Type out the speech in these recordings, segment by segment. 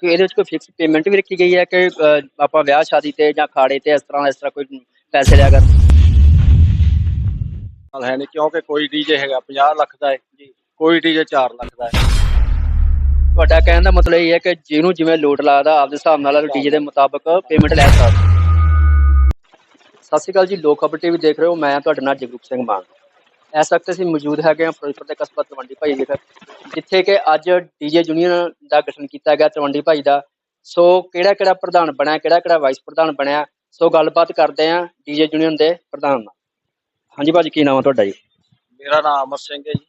ਕਿ ਇਹਦੇ ਵਿੱਚ ਕੋਈ ਫਿਕਸ ਪੇਮੈਂਟ ਵੀ ਰੱਖੀ ਗਈ ਹੈ ਕਿ ਅ, ਆਪਾਂ ਵਿਆਹ ਸ਼ਾਦੀ ਤੇ ਜਾਂ ਖਾੜੇ ਤੇ ਇਸ ਤਰ੍ਹਾਂ ਇਸ ਤਰ੍ਹਾਂ ਕੋਈ ਪੈਸੇ ਲਿਆ ਕਰ। ਨਾਲ ਹੈ ਨਹੀਂ ਕਿਉਂਕਿ ਕੋਈ ਡੀਜੇ ਹੈਗਾ 50 ਲੱਖ ਦਾ ਹੈ। ਕੋਈ ਡੀਜੇ 4 ਲੱਖ ਦਾ ਹੈ। ਤੁਹਾਡਾ ਕਹਿਣ ਦਾ ਮਤਲਬ ਇਹ ਹੈ ਕਿ ਜਿਹਨੂੰ ਜਿਵੇਂ ਲੋਡ ਲੱਗਦਾ ਆਪਦੇ ਹਿਸਾਬ ਨਾਲ ਡੀਜੇ ਦੇ ਮੁਤਾਬਕ ਪੇਮੈਂਟ ਲੈ ਸਕਦਾ। ਸਤਿ ਸ਼੍ਰੀ ਅਕਾਲ ਜੀ ਲੋਕ ਖਬਰ ਟੀਵੀ ਦੇਖ ਰਹੇ ਹੋ ਮੈਂ ਤੁਹਾਡੇ ਨਾਲ ਜਗਰੂਪ ਸਿੰਘ ਮਾਨ। ਇਸ ਵਕਤ ਅਸੀਂ ਮੌਜੂਦ ਹੈਗੇ ਹਾਂ ਫਿਰੋਜ਼ਪੁਰ ਦੇ ਕਸਬਾ ਤਲਵੰਡੀ ਭਾਈ ਵਿਖੇ ਜਿੱਥੇ ਕਿ ਅੱਜ ਡੀਜੇ ਯੂਨੀਅਨ ਦਾ ਗਠਨ ਕੀਤਾ ਗਿਆ ਤਲਵੰਡੀ ਭਾਈ ਦਾ। ਸੋ ਕਿਹੜਾ ਕਿਹੜਾ ਪ੍ਰਧਾਨ ਬਣਿਆ ਕਿਹੜਾ ਕਿਹੜਾ ਵਾਈਸ ਪ੍ਰਧਾਨ ਬਣਿਆ ਸੋ ਗੱਲਬਾਤ ਕਰਦੇ ਹਾਂ ਡੀਜੇ ਯੂਨੀਅਨ ਦੇ ਪ੍ਰਧਾਨ ਨਾਲ। ਹਾਂਜੀ ਭਾਜੀ ਕੀ ਨਾਮ ਹੈ ਤੁਹਾਡਾ ਜੀ? ਮੇਰਾ ਨਾਮ ਅਮਰ ਸਿੰਘ ਹੈ ਜੀ।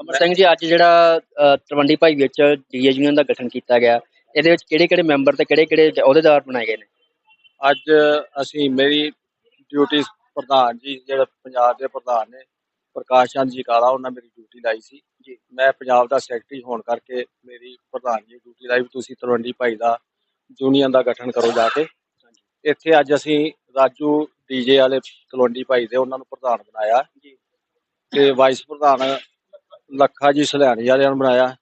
ਅਮਰ ਸਿੰਘ ਜੀ ਅੱਜ ਜਿਹੜਾ ਤਲਵੰਡੀ ਭਾਈ ਵਿੱਚ ਡੀਜੇ ਯੂਨੀਅਨ ਦਾ ਗਠਨ ਕੀਤਾ ਗਿਆ ਇਹਦੇ ਵਿੱਚ ਕਿਹੜੇ ਕਿਹੜੇ ਮੈਂਬਰ ਤੇ ਕਿਹੜੇ ਕਿਹੜੇ ਅਹੁਦੇਦਾਰ ਬਣਾਏ ਗਏ ਨੇ? ਅੱਜ ਅਸੀਂ ਮੇਰੀ ਡਿਊਟੀ ਪ੍ਰਧਾਨ ਜੀ ਜਿਹੜੇ ਪੰਜਾਬ ਦੇ ਪ੍ਰਧਾਨ ਨੇ ਪ੍ਰਕਾਸ਼ ਚੰਦ ਜੀ ਕਾਲਾ ਉਹਨਾਂ ਮੇਰੀ ਡਿਊਟੀ ਲਾਈ ਸੀ। ਜੀ ਮੈਂ ਪੰਜਾਬ ਦਾ ਸੈਕਟਰੀ ਹੋਣ ਕਰਕੇ ਮੇਰੀ ਪ੍ਰਧਾਨ ਜੀ ਡਿਊਟੀ ਲਾਈ ਤੁਸੀਂ ਤਲਵੰਡੀ ਭਾਈ ਦਾ ਯੂਨੀਅਨ ਦਾ ਗਠਨ ਕਰੋ ਜਾ ਕੇ। ਇੱਥੇ ਅੱਜ ਅਸੀਂ ਰਾਜੂ ਡੀਜੇ ਵਾਲੇ ਤਲਵੰਡੀ ਭਾਈ ਦੇ ਉਹਨਾਂ ਨੂੰ ਪ੍ਰਧਾਨ ਬਣਾਇਆ। ਜੀ। ਤੇ ਵਾਈਸ ਪ੍ਰਧਾਨ ਲੱਖਾ ਜੀ ਸਲਿਆਣੀ ਵਾਲਿਆਂ ਨੂੰ ਬਣਾਇਆ।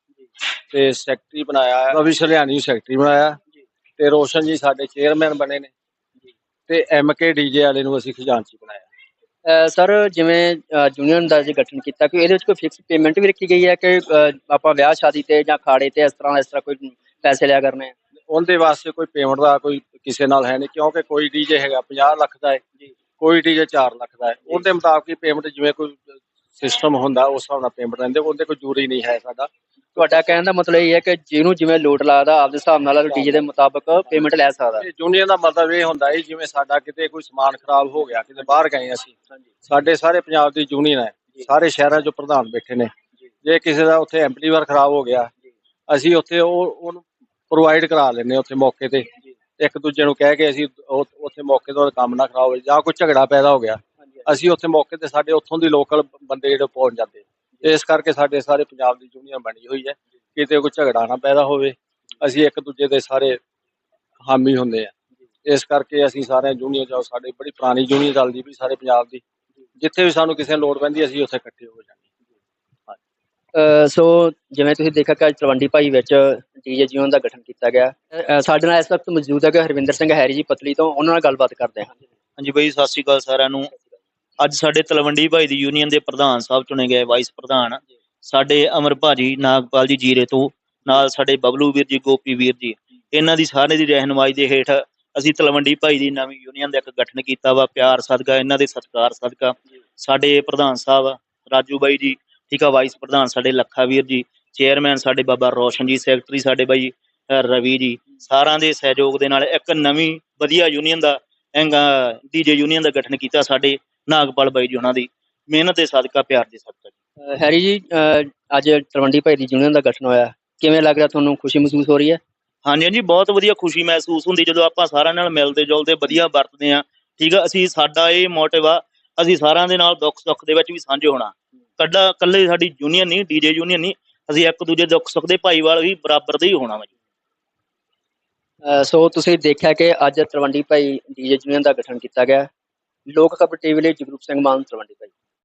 ਤੇ ਸੈਕਟਰੀ ਬਣਾਇਆ ਰਵੀ ਸਲਿਆਣੀ ਨੂੰ ਸੈਕਟਰੀ ਬਣਾਇਆ। ਤੇ ਰੋਸ਼ਨ ਜੀ ਸਾਡੇ ਚੇਅਰਮੈਨ ਬਣੇ ਨੇ। ਤੇ ਐਮਕੇ ਡੀਜੇ ਵਾਲੇ ਨੂੰ ਅਸੀਂ ਖਜ਼ਾਨਚੀ ਬਣਾਇਆ। ਸਰ ਜਿਵੇਂ ਯੂਨੀਅਨ ਦਾ ਜੀ ਗਠਨ ਕੀਤਾ ਕਿ ਇਹਦੇ ਵਿੱਚ ਕੋਈ ਫਿਕਸ ਪੇਮੈਂਟ ਵੀ ਰੱਖੀ ਗਈ ਹੈ ਕਿ ਆਪਾਂ ਵਿਆਹ ਸ਼ਾਦੀ ਤੇ ਜਾਂ ਖਾੜੇ ਤੇ ਇਸ ਤਰ੍ਹਾਂ ਇਸ ਤਰ੍ਹਾਂ ਕੋਈ ਪੈਸੇ ਲਿਆ ਕਰਨੇ ਉਹਦੇ ਵਾਸਤੇ ਕੋਈ ਪੇਮੈਂਟ ਦਾ ਕੋਈ ਕਿਸੇ ਨਾਲ ਹੈ ਨਹੀਂ ਕਿਉਂਕਿ ਕੋਈ ਡੀਜੇ ਹੈਗਾ 50 ਲੱਖ ਦਾ ਹੈ ਕੋਈ ਡੀਜੇ 4 ਲੱਖ ਦਾ ਹੈ। ਉਹਦੇ ਮੁਤਾਬਕ ਹੀ ਪੇਮੈਂਟ ਜਿਵੇਂ ਕੋਈ ਸਿਸਟਮ ਹੁੰਦਾ ਉਸ ਹਿਸਾਬ ਨਾਲ ਪੇਮੈਂਟ ਦਿੰਦੇ ਉਹਦੇ ਕੋਈ ਜੂਰੀ ਨਹੀਂ ਹੈ ਸਾਡਾ। ਤੁਹਾਡਾ ਕਹਿਣ ਦਾ ਮਤਲਬ ਇਹ ਹੈ ਕਿ ਜਿਹਨੂੰ ਜਿਵੇਂ ਲੋਡ ਲੱਗਦਾ ਆਪਦੇ ਹਿਸਾਬ ਨਾਲ ਡੀਜੇ ਦੇ ਮੁਤਾਬਕ ਪੇਮੈਂਟ ਲੈ ਸਕਦਾ। ਯੂਨੀਅਨ ਦਾ ਮਤਲਬ ਇਹ ਹੁੰਦਾ ਹੈ ਜਿਵੇਂ ਸਾਡਾ ਕਿਤੇ ਕੋਈ ਸਮਾਨ ਖਰਾਬ ਹੋ ਗਿਆ ਕਿਤੇ ਬਾਹਰ ਗਏ ਅਸੀਂ ਸਾਡੇ ਸਾਰੇ ਪੰਜਾਬ ਦੀ ਯੂਨੀਅਨ ਹੈ ਸਾਰੇ ਸ਼ਹਿਰਾਂ 'ਚ ਪ੍ਰਧਾਨ ਬੈਠੇ ਨੇ। ਜੇ। ਕਿਸੇ ਦਾ ਉੱਥੇ ਐਂਪਲੀਵਰ ਖਰਾਬ ਹੋ ਗਿਆ ਅਸੀਂ ਉੱਥੇ ਉਹ ਉਹਨੂੰ ਪ੍ਰੋਵਾਈਡ ਕਰਾ ਲੈਂਦੇ ਹਾਂ ਉੱਥੇ ਮੌਕੇ ਤੇ। ਇੱਕ ਦੂਜੇ ਨੂੰ ਕਹਿ ਕੇ ਅਸੀਂ ਉੱਥੇ ਮੌਕੇ ਤੋਂ ਕੰਮ ਨਾ ਖਰਾਬ ਹੋਵੇ ਜਾਂ ਕੋਈ ਝਗੜਾ ਪੈਦਾ ਹੋ ਗਿਆ ਅਸੀਂ ਉੱਥੇ ਮੌਕੇ ਤੇ ਸਾਡੇ ਉੱਥੋਂ ਦੀ ਲੋਕਲ ਬੰਦੇ ਜਿਹੜੇ ਪਹੁੰਚ ਜਾਂਦੇ। ਇਸ ਕਰਕੇ ਸਾਡੇ ਸਾਰੇ ਪੰਜਾਬ ਦੀ ਯੂਨੀਅਨ ਬਣੀ ਹੋਈ ਹੈ। ਕਿਤੇ ਕੋਈ ਝਗੜਾ ਨਾ ਪੈਦਾ ਹੋਵੇ। ਅਸੀਂ ਇੱਕ ਦੂਜੇ ਦੇ ਸਾਰੇ ਹਾਮੀ ਹੁੰਦੇ ਆ। ਇਸ ਕਰਕੇ ਅਸੀਂ ਸਾਰੇ ਯੂਨੀਅਨ ਜਾਓ ਸਾਡੇ ਬੜੀ ਪੁਰਾਣੀ ਯੂਨੀਅਨ ਚੱਲਦੀ ਵੀ ਸਾਰੇ ਪੰਜਾਬ ਦੀ। ਜਿੱਥੇ ਵੀ ਸਾਨੂੰ ਕਿਸੇ ਨੂੰ ਲੋੜ ਪੈਂਦੀ ਅਸੀਂ ਉੱਥੇ ਇਕੱਠੇ ਹੋ ਜਾਂਦੇ ਸੋ ਜਿਵੇਂ ਤੁਸੀਂ ਦੇਖਿਆ ਕਿ ਤਲਵੰਡੀ ਭਾਈ ਵਿੱਚ ਡੀਜੇ ਯੂਨੀਅਨ ਦਾ ਗਠਨ ਕੀਤਾ ਗਿਆ। ਸਾਡੇ ਨਾਲ ਇਸ ਵਕਤ ਮੌਜੂਦ ਹੈ ਕਿ ਹਰਵਿੰਦਰ ਸਿੰਘ ਹੈਰੀ ਜੀ ਪਤਲੀ ਤੋਂ ਉਹਨਾਂ ਨਾਲ ਗੱਲਬਾਤ ਕਰਦੇ ਹਾਂ। ਹਾਂਜੀ ਬਾਈ ਸਤਿ ਸ਼੍ਰੀ ਅਕਾਲ ਸਾਰਿਆਂ ਨੂੰ। ਅੱਜ ਸਾਡੇ ਤਲਵੰਡੀ ਭਾਈ ਦੀ ਯੂਨੀਅਨ ਦੇ ਪ੍ਰਧਾਨ ਸਾਹਿਬ ਚੁਣੇ ਗਏ ਵਾਈਸ ਪ੍ਰਧਾਨ। ਸਾਡੇ ਅਮਰ ਭਾਜੀ ਨਾਗਪਾਲ ਜੀ ਜੀਰੇ ਤੋਂ, ਨਾਲ ਸਾਡੇ ਬਬਲੂ ਵੀਰ ਜੀ, ਗੋਪੀ ਵੀਰ ਜੀ। ਇਹਨਾਂ ਦੀ ਸਾਰੇ ਦੀ ਰਹਿਨਮਾਈ ਦੇ ਹੇਠ ਅਸੀਂ ਤਲਵੰਡੀ ਭਾਈ ਦੀ ਨਵੀਂ ਯੂਨੀਅਨ ਦਾ ਇੱਕ ਗਠਨ ਕੀਤਾ ਵਾ, ਪਿਆਰ ਸਦਕਾ, ਇਹਨਾਂ ਦੇ ਸਤਿਕਾਰ ਸਦਕਾ। ਸਾਡੇ ਪ੍ਰਧਾਨ ਸਾਹਿਬ ਰਾਜੂ ਬਾਈ ਜੀ, ਠੀਕ ਆ ਵਾਈਸ ਪ੍ਰਧਾਨ ਸਾਡੇ ਲੱਖਾ ਵੀਰ ਜੀ ਚੇਅਰਮੈਨ ਸਾਡੇ ਬਾਬਾ ਰੋਸ਼ਨ ਜੀ ਸੈਕਟਰੀ ਸਾਡੇ ਬਾਈ ਰਵੀ ਜੀ। ਸਾਰਿਆਂ ਦੇ ਸਹਿਯੋਗ ਦੇ ਨਾਲ ਇੱਕ ਨਵੀਂ ਵਧੀਆ ਯੂਨੀਅਨ ਦਾ ਡੀਜੇ ਯੂਨੀਅਨ ਦਾ ਗਠਨ ਕੀਤਾ ਸਾਡੇ ਨਾਗਪਾਲ ਬਾਈ ਜੀ ਉਹਨਾਂ ਦੀ। ਮਿਹਨਤ ਦੇ ਸਦਕਾ ਪਿਆਰ ਦੇ ਸਦਕਾ ਹੈਰੀ ਜੀ ਅੱਜ ਤਲਵੰਡੀ ਭਾਈ ਦੀ ਯੂਨੀਅਨ ਦਾ ਗਠਨ ਹੋਇਆ। ਕਿਵੇਂ ਲੱਗ ਰਿਹਾ ਤੁਹਾਨੂੰ? ਖੁਸ਼ੀ ਮਹਿਸੂਸ ਹੋ ਰਹੀ ਹੈ? ਹਾਂਜੀ ਹਾਂਜੀ ਬਹੁਤ ਵਧੀਆ ਖੁਸ਼ੀ ਮਹਿਸੂਸ ਹੁੰਦੀ। ਜਦੋਂ ਆਪਾਂ ਸਾਰਿਆਂ ਨਾਲ ਮਿਲਦੇ ਜੁਲਦੇ ਵਧੀਆ ਵਰਤਦੇ ਆ ਠੀਕ ਆ ਅਸੀਂ ਸਾਡਾ ਇਹ ਮੋਟਿਵ ਆ ਅਸੀਂ ਸਾਰਿਆਂ ਦੇ ਨਾਲ ਦੁੱਖ ਸੁੱਖ ਦੇ ਵਿੱਚ ਵੀ ਸਾਂਝੇ ਹੋਣਾ। ਕੱਡਾ ਕੱਲੇ ਸਾਡੀ ਯੂਨੀਅਨ ਨਹੀਂ ਡੀਜੇ ਯੂਨੀਅਨ ਨਹੀਂ ਅਸੀਂ ਇੱਕ ਦੂਜੇ ਦੁੱਖ ਸੁੱਖ ਦੇ ਭਾਈਵਾਲ ਵੀ ਬਰਾਬਰ ਦੇ ਹੀ ਹੋਣਾ ਵਾ ਜੀ। ਸੋ ਤੁਸੀਂ ਦੇਖਿਆ ਕਿ ਅੱਜ ਤਲਵੰਡੀ ਭਾਈ ਡੀਜੇ ਯੂਨੀਅਨ ਦਾ ਗਠਨ ਕੀਤਾ ਗਿਆ। ਲੋਕ ਖਬਰ ਟੀਵੀ ਲਈ ਜਗਰੂਪ ਸਿੰਘ ਮਾਨ ਤਲਵੰਡੀ ਭਾਈ।